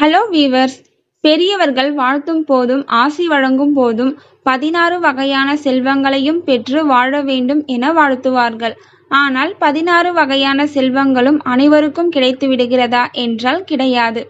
Hello viewers பெரியவர்கள் வாழ்த்தும் போதும் ஆசி வழங்கும் போதும் பதினாறு வகையான செல்வங்களையும் பெற்று வாழ வேண்டும் என வாழ்த்துவார்கள். ஆனால் பதினாறு வகையான செல்வங்களும் அனைவருக்கும் கிடைத்து விடுகிறதா என்றால் கிடையாது.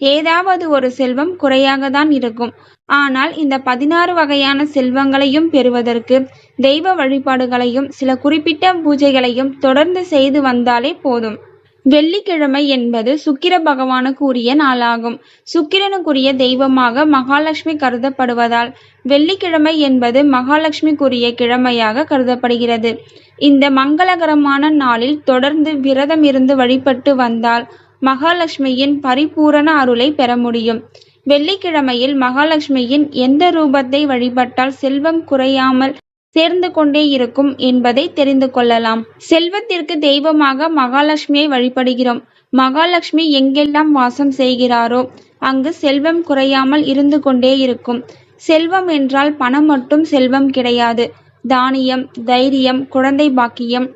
ஏதாவது ஒரு செல்வம் குறையாக தான் இருக்கும். ஆனால் இந்த பதினாறு வகையான செல்வங்களையும் பெறுவதற்கு தெய்வ வழிபாடுகளையும் சில குறிப்பிட்ட பூஜைகளையும் தொடர்ந்து செய்து வந்தாலே போதும். வெள்ளிக்கிழமை என்பது சுக்கிர பகவானுக்கு உரிய நாளாகும். சுக்கிரனுக்குரிய தெய்வமாக மகாலட்சுமி கருதப்படுவதால் வெள்ளிக்கிழமை என்பது மகாலட்சுமிக்குரிய கிழமையாக கருதப்படுகிறது. இந்த மங்களகரமான நாளில் தொடர்ந்து விரதம் இருந்து வழிபட்டு வந்தால் மகாலட்சுமியின் பரிபூரண அருளை பெற முடியும். வெள்ளிக்கிழமையில் மகாலட்சுமியின் எந்த ரூபத்தை வழிபட்டால் செல்வம் குறையாமல் சேர்ந்து கொண்டே இருக்கும் என்பதை தெரிந்து கொள்ளலாம். செல்வத்திற்கு தெய்வமாக மகாலட்சுமியை வழிபடுகிறோம். மகாலட்சுமி எங்கெல்லாம் வாசம் செய்கிறாரோ அங்கு செல்வம் குறையாமல் இருந்து கொண்டே இருக்கும். செல்வம் என்றால் பணம் மட்டும் செல்வம் கிடையாது. தானியம் தைரியம் குழந்தை பாக்கியம்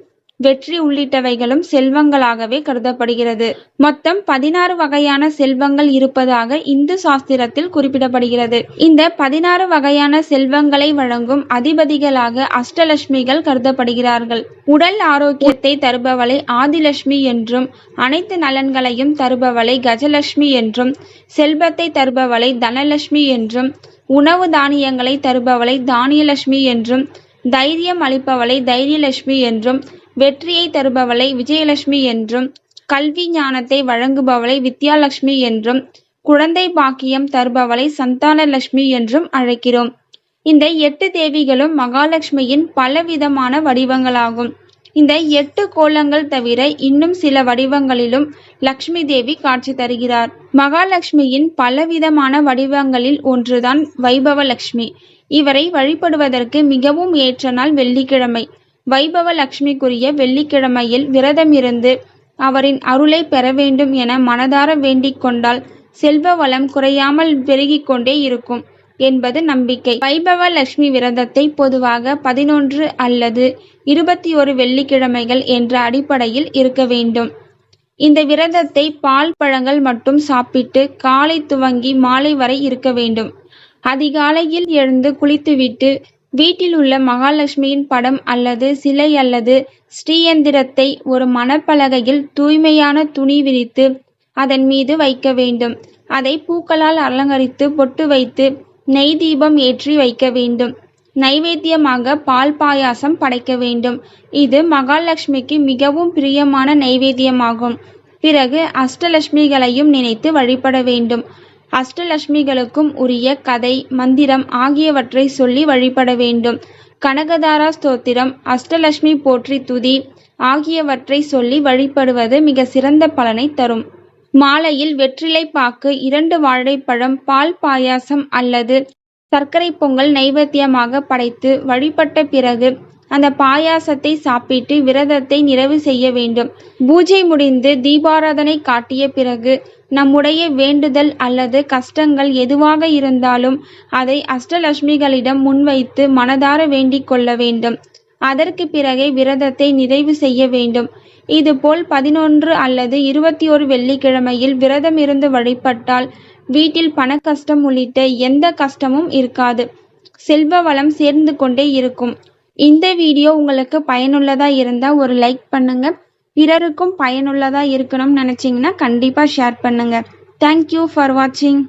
வெற்றி உள்ளிட்டவைகளும் செல்வங்களாகவே கருதப்படுகிறது. மொத்தம் பதினாறு வகையான செல்வங்கள் இருப்பதாக இந்து சாஸ்திரத்தில் குறிப்பிடப்படுகிறது. இந்த பதினாறு வகையான செல்வங்களை வழங்கும் அதிபதிகளாக அஷ்டலட்சுமிகள் கருதப்படுகிறார்கள். உடல் ஆரோக்கியத்தை தருபவளை ஆதிலட்சுமி என்றும் அனைத்து நலன்களையும் தருபவளை கஜலட்சுமி என்றும் செல்வத்தை தருபவளை தனலட்சுமி என்றும் உணவு தானியங்களை தருபவளை தானியலட்சுமி என்றும் தைரியம் அளிப்பவளை தைரியலட்சுமி என்றும் வெற்றியை தருபவளை விஜயலட்சுமி என்றும் கல்வி ஞானத்தை வழங்குபவளை வித்யாலட்சுமி என்றும் குழந்தை பாக்கியம் தருபவளை சந்தானலட்சுமி என்றும் அழைக்கிறோம். இந்த எட்டு தேவிகளும் மகாலட்சுமியின் பலவிதமான வடிவங்களாகும். இந்த எட்டு கோலங்கள் தவிர இன்னும் சில வடிவங்களிலும் லக்ஷ்மி தேவி காட்சி தருகிறார். மகாலட்சுமியின் பலவிதமான வடிவங்களில் ஒன்றுதான் வைபவ லட்சுமி இவரை வழிபடுவதற்கு மிகவும் ஏற்ற நாள் வெள்ளிக்கிழமை. வைபவ லக்ஷ்மிக்குரிய வெள்ளிக்கிழமையில் விரதமிருந்து அவரின் அருளை பெற வேண்டும் என மனதார வேண்டிக் கொண்டால் செல்வ வளம் குறையாமல் பெருகிக் கொண்டே இருக்கும் என்பது நம்பிக்கை. வைபவ லட்சுமி விரதத்தை பொதுவாக பதினொன்று அல்லது இருபத்தி ஒரு வெள்ளிக்கிழமைகள் என்ற அடிப்படையில் இருக்க வேண்டும். இந்த விரதத்தை பால் பழங்கள் மட்டும் சாப்பிட்டு காலை துவங்கி மாலை வரை இருக்க வேண்டும். அதிகாலையில் எழுந்து குளித்துவிட்டு வீட்டில் உள்ள மகாலட்சுமியின் படம் அல்லது சிலை அல்லது ஸ்ரீயந்திரத்தை ஒரு மணப்பலகையில் தூய்மையான துணி விரித்து அதன் மீது வைக்க வேண்டும். அதை பூக்களால் அலங்கரித்து பொட்டு வைத்து நெய் தீபம் ஏற்றி வைக்க வேண்டும். நைவேத்தியமாக பால் பாயாசம் படைக்க வேண்டும். இது மகாலட்சுமிக்கு மிகவும் பிரியமான நைவேத்தியமாகும். பிறகு அஷ்டலட்சுமிகளையும் நினைத்து வழிபட வேண்டும். அஷ்டலட்சுமிகளுக்கும் உரிய கதை மந்திரம் ஆகியவற்றை சொல்லி வழிபட வேண்டும். கனகதாரா ஸ்தோத்திரம் அஷ்டலட்சுமி போற்றி துதி ஆகியவற்றை சொல்லி வழிபடுவது மிக சிறந்த பலனை தரும். மாலையில் வெற்றிலை பாக்கு இரண்டு வாழைப்பழம் பால் பாயாசம் அல்லது சர்க்கரை பொங்கல் நைவேத்தியமாக படைத்து வழிபட்ட பிறகு அந்த பாயாசத்தை சாப்பிட்டு விரதத்தை நிறைவு செய்ய வேண்டும். பூஜை முடிந்து தீபாராதனை காட்டிய பிறகு நம்முடைய வேண்டுதல் அல்லது கஷ்டங்கள் எதுவாக இருந்தாலும் அதை அஷ்டலட்சுமிகளிடம் முன்வைத்து மனதார வேண்டிக் கொள்ள வேண்டும். அதற்கு பிறகே விரதத்தை நிறைவு செய்ய வேண்டும். இதுபோல் பதினொன்று அல்லது இருபத்தி ஒரு வெள்ளிக்கிழமையில் விரதம் இருந்து வழிபட்டால் வீட்டில் பண கஷ்டம் உள்ளிட்ட எந்த கஷ்டமும் இருக்காது. செல்வ வளம் சேர்ந்து கொண்டே இருக்கும். இந்த வீடியோ உங்களுக்கு பயனுள்ளதாக இருந்தால் ஒரு லைக் பண்ணுங்க. பிறருக்கும் பயனுள்ளதாக இருக்கணும்னு நினச்சிங்கன்னா கண்டிப்பாக ஷேர் பண்ணுங்கள் தேங்க்யூ ஃபார் வாட்சிங்